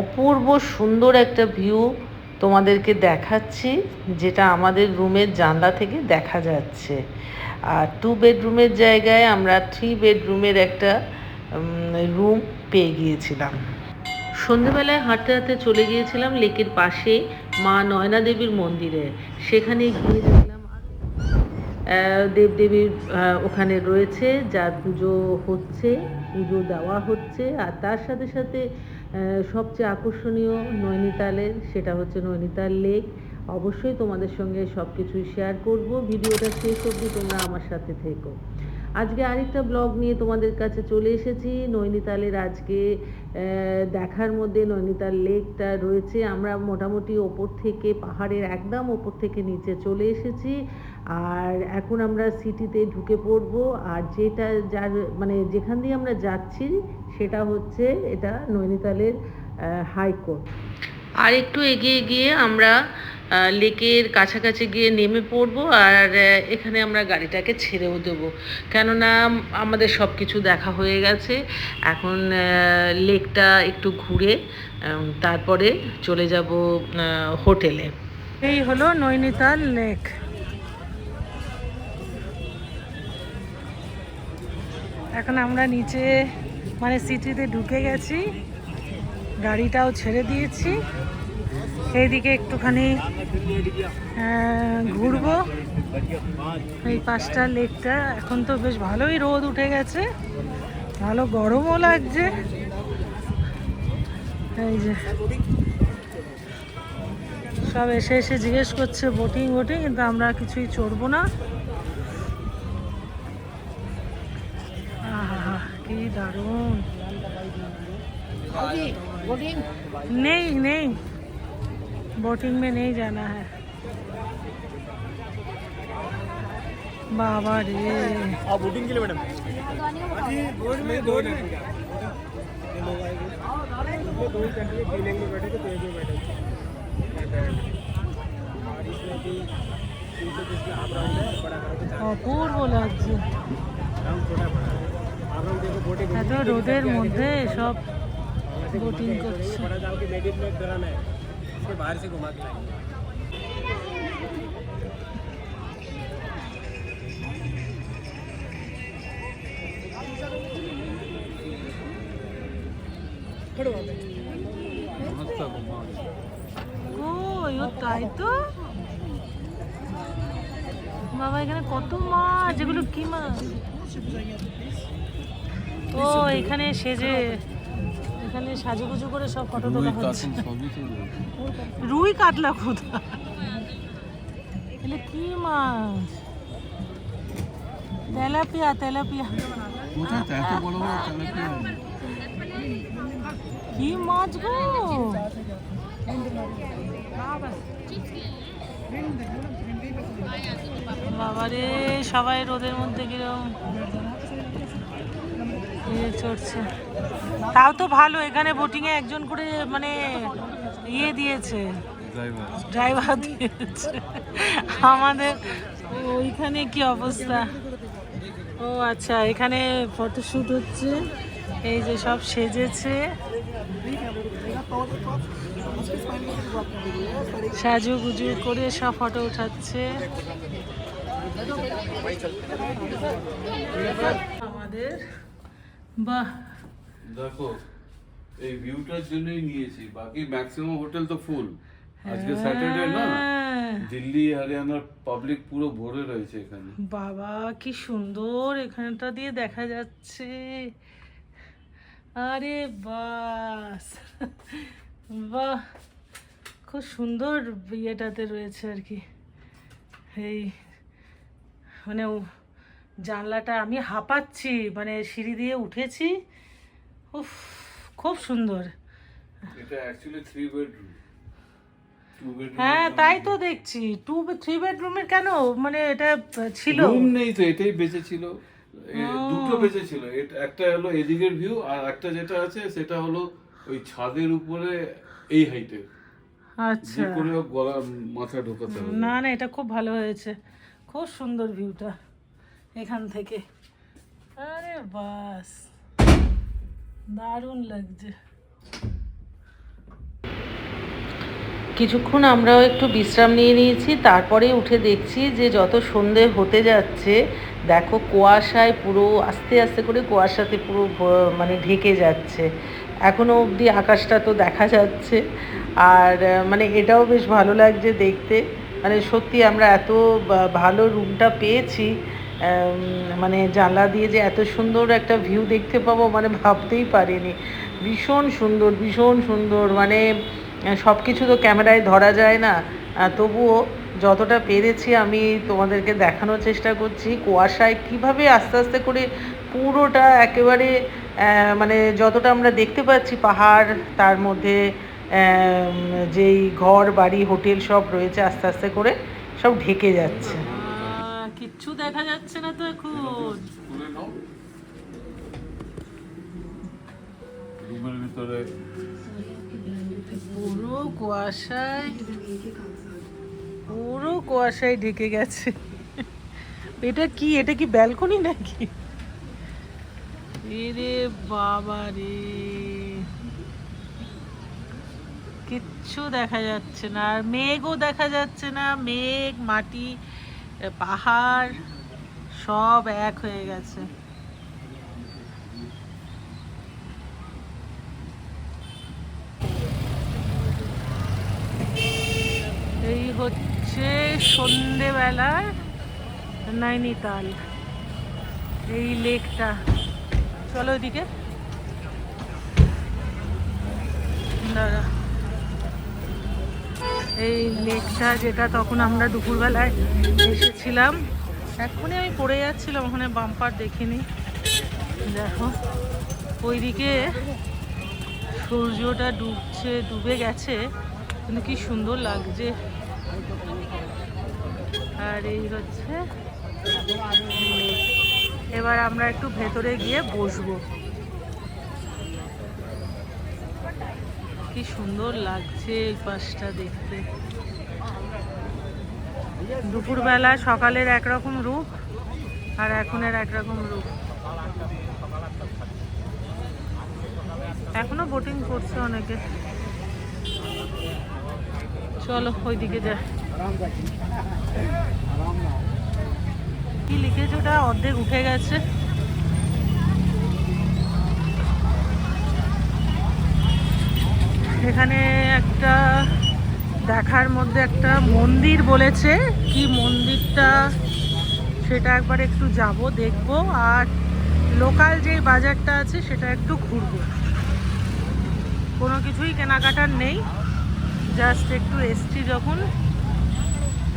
অপূর্ব সুন্দর একটা ভিউ তোমাদেরকে দেখাচ্ছি, যেটা আমাদের রুমের জানলা থেকে দেখা যাচ্ছে। আর টু বেডরুমের জায়গায় আমরা থ্রি বেডরুমের একটা রুম পেয়ে গিয়েছিলাম। সন্ধেবেলায় হাঁটতে হাঁটতে চলে গিয়েছিলাম লেকের পাশে মা নয়না দেবীর মন্দিরে। সেখানে গিয়ে দেখলাম দেবদেবীর ওখানে রয়েছে, যার পুজো হচ্ছে, পুজো দেওয়া হচ্ছে, আর তার সাথে সাথে সবচেয়ে আকর্ষণীয় নৈনিতালের সেটা হচ্ছে নৈনিতাল লেক। অবশ্যই তোমাদের সঙ্গে সব কিছুই শেয়ার করব। ভিডিওটা শেষ অবধি তোমরা আমার সাথে থেকো। আজকে আরেকটা ব্লগ নিয়ে তোমাদের কাছে চলে এসেছি। নৈনিতালের আজকে দেখার মধ্যে নৈনিতাল লেকটা রয়েছে। আমরা মোটামুটি ওপর থেকে, পাহাড়ের একদম ওপর থেকে নিচে চলে এসেছি। আর এখন আমরা সিটিতে ঢুকে পড়ব। আর যেটা যার মানে যেখান দিয়ে আমরা যাচ্ছি, সেটা হচ্ছে এটা নৈনিতালের হাইকোর্ট আর একটু এগিয়ে গিয়ে আমরা লেকের কাছাকাছি গিয়ে নেমে পড়ব আর এখানে আমরা গাড়িটাকে ছেড়েও দেবো। কেননা আমাদের সব কিছু দেখা হয়ে গেছে। এখন লেকটা একটু ঘুরে তারপরে চলে যাব হোটেলে। এই হলো নৈনিতাল লেক। এখন আমরা নিচে মানে সিটিতে ঢুকে গেছি। গাড়িটাও ছেড়ে দিয়েছি। এইদিকে একটুখানি ঘুরবো। এই পাঁচটা লেকটা, এখন তো বেশ ভালোই রোদ উঠে গেছে। ভালো গরমও লাগছে। এই যে। সব এসে এসে জিজ্ঞেস করছে বোটিং বোটিং কিন্তু আমরা কিছুই চড়বো না। কি দারুণ। नहीं नहीं बोटिंग में नहीं जाना है बाबा रे आप बोटिंग के लिए मैडम बोट में दो दो घंटे फीलिंग में बैठे थे पेज में बैठे थे और इसमें भी तीन सौ बीस हाफ राउंड है बड़ा करो तो অপূর্ব লাগছে राउंड छोटा बड़ा हाफ राउंड देखो बोटिंग এত রোদের মধ্যে সব বোটিং করছে তাই তো বাবা এখানে কত মাছ এগুলো কি মাছ ও এখানে সেজে এখানে সাজুগুজু করে সব ফটো তোলা হচ্ছে। রুই কাতলা কোথা এগুলো কি মাছ? Tilapia tilapia? কি মাছ গো? বাবারে সবাই রোদের মধ্যে কিরম? ইয়ে চড়ছে। তাও তো ভালো এখানে বোটিং এ একজন করে মানে ইয়ে দিয়েছে। ড্রাইভার দিয়েছে। আমাদের ওইখানে কি অবস্থা? ও আচ্ছা এখানে ফটোশ্যুট হচ্ছে। এই যে সব সেজেছে। সাজু গুজু করে সব ফটো উঠাচ্ছে। আমাদের বাহ। দেখো এই ভিউটার জন্যই নিয়েছি বাকি ম্যাক্সিমাম হোটেল তো ফুল আজকে স্যাটারডে না। দিল্লি হরিয়ানার পাবলিক পুরো ভরে রয়েছে এখানে। বাবা কি সুন্দর এখানটা দিয়ে দেখা যাচ্ছে। আরে বাস। বাহ খুব সুন্দর ইয়েটাতে রয়েছে আর কি। এই মানে জানলাটা আমি হাঁপাচ্ছি মানে সিঁড়ি দিয়ে উঠেছি। উফ খুব সুন্দর। এটা অ্যাকচুয়ালি থ্রি বেডরুম হ্যাঁ তাই তো দেখছি। টু থ্রি বেডরুমের কেন? মানে এটা ছিল। রুম নেই তো এটাই বেঁচে ছিল। দুটো বেঁচে ছিল। এটা- একটা হলো এদিকের ভিউ আর একটা যেটা আছে সেটা হলো ওই ছাদের উপরে এই হাইটের আচ্ছা। করে গলা মাথা ঢোকাতে না না এটা খুব ভালো হয়েছে। খুব সুন্দর ভিউটা এখান থেকে। আরে বাস, দারুণ লাগছে। কিছুক্ষণ আমরাও একটু বিশ্রাম নিয়ে নিয়েছি, তারপরে উঠে দেখছি যে যত সন্ধে হতে যাচ্ছে, দেখো কুয়াশায় পুরো আস্তে আস্তে করে কুয়াশাতে পুরো মানে ঢেকে যাচ্ছে। এখনও অবধি আকাশটা তো দেখা যাচ্ছে। আর মানে এটাও বেশ ভালো লাগছে দেখতে। মানে সত্যি আমরা এত ভালো রুমটা পেয়েছি। মানে জানলা দিয়ে যে এত সুন্দর একটা ভিউ দেখতে পাবো মানে ভাবতেই পারিনি। ভীষণ সুন্দর ভীষণ সুন্দর। মানে সব কিছু তো ক্যামেরায় ধরা যায় না। তবুও যতটা পেরেছি আমি তোমাদেরকে দেখানোর চেষ্টা করছি। কুয়াশায় কীভাবে আস্তে আস্তে করে পুরোটা একেবারে মানে যতটা আমরা দেখতে পাচ্ছি পাহাড়, তার মধ্যে যেই ঘর, বাড়ি, হোটেল সব রয়েছে, আস্তে আস্তে করে সব ঢেকে যাচ্ছে। কিচ্ছু দেখা যাচ্ছে না তো এখন। রুমের ভিতরে। পুরো কুয়াশায় পুরো কুয়াশায় ঢেকে গেছে। এটা কি এটা কি ব্যালকনি নাকি? এরে বাবা রে। কিচ্ছু দেখা যাচ্ছে না। আর মেঘও দেখা যাচ্ছে না। মেঘ মাটি পাহাড় সব এক হয়ে গেছে। এই হচ্ছে সন্ধেবেলার নৈনিতাল এই লেকটা। চলো ওইদিকে দাঁড়া। এই লেকটা যেটা তখন আমরা দুপুরবেলায় এসেছিলাম। এখনই আমি পড়ে যাচ্ছিলাম, ওখানে বাম্পার দেখিনি। দেখো, ওইদিকে সূর্যটা ডুবছে, ডুবে গেছে, কিন্তু কি সুন্দর লাগছে। আর এই হচ্ছে, এবার আমরা একটু ভেতরে গিয়ে বসবো। কি সুন্দর লাগছে এই পাশটা দেখতে। দুপুরবেলা সকালের একরকম রূপ আর এখন এখনের একরকম রূপ। এখনও বোটিং করছে অনেকে। চলো, ওইদিকে যা। কি লিখেছে? ওটা অর্ধেক উঠে গেছে। এখানে একটা দেখার মধ্যে একটা মন্দির বলেছে। কি মন্দিরটা? সেটা একবার একটু যাব, দেখব। আর লোকাল যে বাজারটা আছে, সেটা একটু ঘুরবো। কোনো কিছুই কেনাকাটার নেই। জাস্ট একটু এসছি যখন।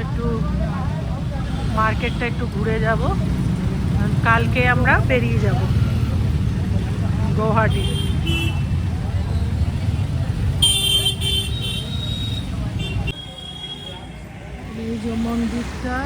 একটু মার্কেটটা একটু ঘুরে যাব। কালকে আমরা বেরিয়ে যাব। গৌহাটি এই যে মন্দিরটা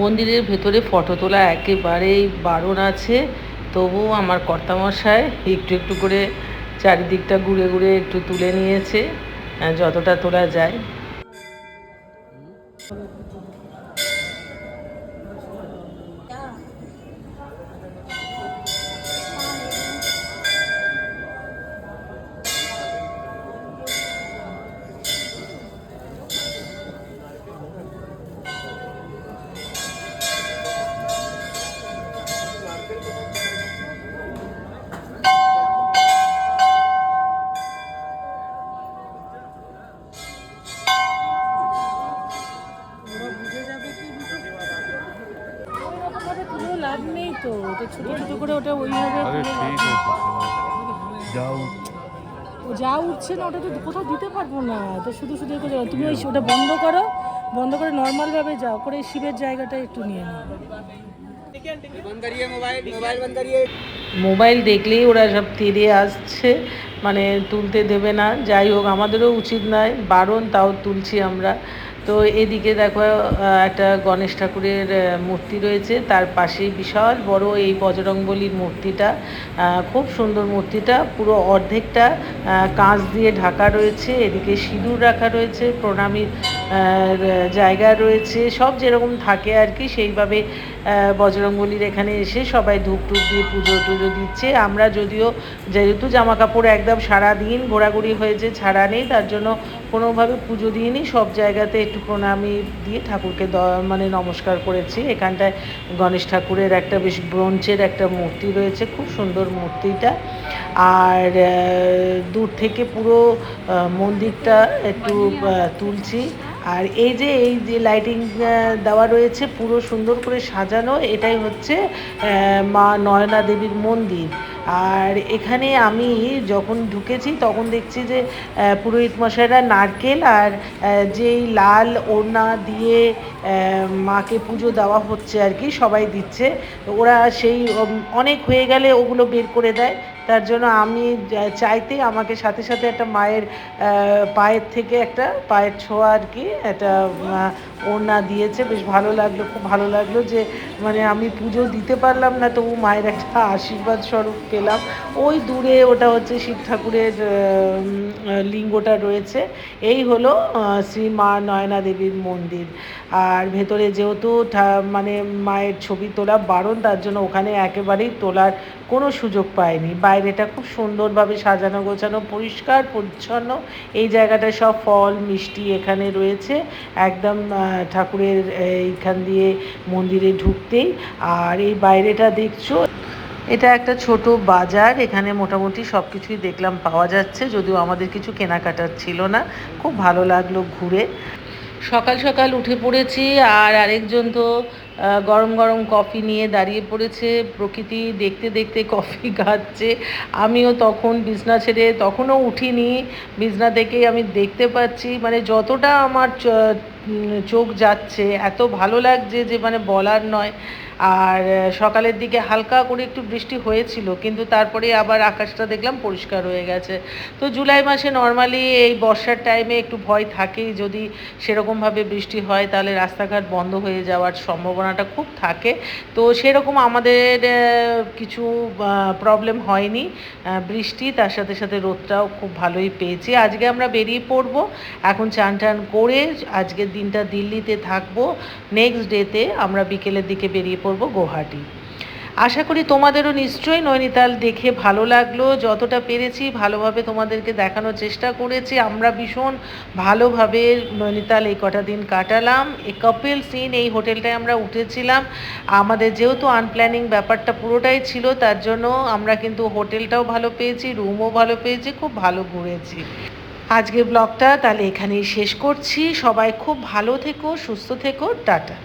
মন্দিরের ভেতরে ফটো তোলা একেবারেই বারণ আছে। তবুও আমার কর্তামশায় একটু একটু করে চারিদিকটা ঘুরে ঘুরে একটু তুলে নিয়েছে, যতটা তোলা যায়। লাভ নেই তো ছোট ছোট করে ওটা ওইভাবে যাও। যা উঠছে না ওটা তো কোথাও দিতে পারব না তো শুধু শুধু করে তুমি ওই ওটা বন্ধ করো বন্ধ করে নর্মালভাবে যাও করে শিবের জায়গাটা একটু নিয়ে নাও। মোবাইল দেখলেই ওরা সব তীরে আসছে মানে তুলতে দেবে না। যাই হোক আমাদেরও উচিত নয় বারণ তাও তুলছি আমরা। তো এদিকে দেখো একটা গণেশ ঠাকুরের মূর্তি রয়েছে। তার পাশে বিশাল বড় এই বজরংবলীর মূর্তিটা। খুব সুন্দর মূর্তিটা। পুরো অর্ধেকটা কাঁচ দিয়ে ঢাকা রয়েছে। এদিকে সিঁদুর রাখা রয়েছে প্রণামীর জায়গা রয়েছে। সব যেরকম থাকে আর কি, সেইভাবে বজরংবলীর এখানে এসে সবাই ধূপ টুপ দিয়ে পুজো টুজো দিচ্ছে। আমরা যদিও যেহেতু জামা কাপড় একদম সারাদিন ঘোরাঘুরি হয়েছে, ছাড়া নেই, তার জন্য কোনোভাবে পুজো দিইনি। সব জায়গাতে একটু প্রণামী দিয়ে ঠাকুরকে দ- মানে নমস্কার করেছি। এখানটায় গণেশ ঠাকুরের একটা বেশ ব্রোঞ্চের একটা মূর্তি রয়েছে, খুব সুন্দর মূর্তিটা। আর দূর থেকে পুরো মন্দিরটা একটু তুলছি। আর এই যে এই যে লাইটিং দেওয়া রয়েছে পুরো সুন্দর করে সাজানো, এটাই হচ্ছে মা নয়না দেবীর মন্দির। আর এখানে আমি যখন ঢুকেছি, তখন দেখছি যে পুরোহিত মশাইরা নারকেল আর যেই লাল ওড়না দিয়ে মাকে পুজো দেওয়া হচ্ছে আর কি, সবাই দিচ্ছে। ওরা সেই অনেক হয়ে গেলে ওগুলো বের করে দেয়। তার জন্য আমি যা- চাইতে আমাকে সাথে সাথে একটা মায়ের পায়ের থেকে একটা পায়ের ছোঁয়া আর কি, একটা ওড়না দিয়েছে। বেশ ভালো লাগল, খুব ভালো লাগল যে মানে আমি পুজো দিতে পারলাম না, তবু মায়ের একটা আশীর্বাদ স্বরূপ পেলাম। ওই দূরে ওটা হচ্ছে শিব ঠাকুরের লিঙ্গটা রয়েছে। এই হলো শ্রী মা নয়না দেবীর মন্দির। আর ভেতরে যেহেতু মানে মায়ের ছবি তোলা বারণ, তার জন্য ওখানে একেবারেই তোলার কোনো সুযোগ পায়নি। বাইরেটা খুব সুন্দরভাবে সাজানো, গোছানো, পরিষ্কার, পরিচ্ছন্ন। এই জায়গাটা সব ফল, মিষ্টি এখানে রয়েছে। একদম ঠাকুরের এইখান দিয়ে মন্দিরে ঢুকতেই। আর এই বাইরেটা দেখছ, এটা একটা ছোট বাজার। এখানে মোটামুটি সব কিছুই দেখলাম পাওয়া যাচ্ছে, যদিও আমাদের কিছু কেনাকাটার ছিল না। খুব ভালো লাগল ঘুরে। সকাল সকাল উঠে পড়েছি আর আরেকজন তো গরম গরম কফি নিয়ে দাঁড়িয়ে পড়েছে। প্রকৃতি দেখতে দেখতে কফি খাচ্ছে। আমিও তখন বিছনা ছেড়ে, তখনও উঠিনি। বিছনা থেকেই আমি দেখতে পাচ্ছি মানে যতটা আমার চোখ যাচ্ছে, এত ভালো লাগছে যে মানে বলার নয়। আর সকালের দিকে হালকা করে একটু বৃষ্টি হয়েছিল, কিন্তু তারপরে আবার আকাশটা দেখলাম পরিষ্কার হয়ে গেছে। তো জুলাই মাসে নর্মালি এই বর্ষার টাইমে একটু ভয় থাকেই, যদি সেরকমভাবে বৃষ্টি হয় তাহলে রাস্তাঘাট বন্ধ হয়ে যাওয়ার সম্ভাবনাটা খুব থাকে। তো সেরকম আমাদের কিছু প্রবলেম হয়নি। বৃষ্টি, তার সাথে সাথে রোদটাও খুব ভালোই পেয়েছি। আজকে আমরা বেরিয়ে পড়ব। এখন চান টান করে আজকের দিনটা দিল্লিতে থাকব। নেক্সট ডেতে আমরা বিকেলের দিকে বেরিয়ে পড়ব। গুয়াহাটি আশা করি তোমাদেরও নিশ্চয়ই নৈনিতাল দেখে ভালো লাগল। যতটা পেরেছি ভালোভাবে তোমাদেরকে দেখানোর চেষ্টা করেছি। আমরা ভীষণ ভালোভাবে নৈনিতাল এই কটা দিন কাটালাম। এই কপিল সিন এই হোটেলটায় আমরা উঠেছিলাম। আমাদের যেহেতু আনপ্ল্যানিং ব্যাপারটা পুরোটাই ছিল, তার জন্য আমরা কিন্তু হোটেলটাও ভালো পেয়েছি রুমও ভালো পেয়েছি, খুব ভালো ঘুরেছি। আজকের ব্লগটা তাহলে এখানেই শেষ করছি। সবাই খুব ভালো থেকো, সুস্থ থেকো, টাটা।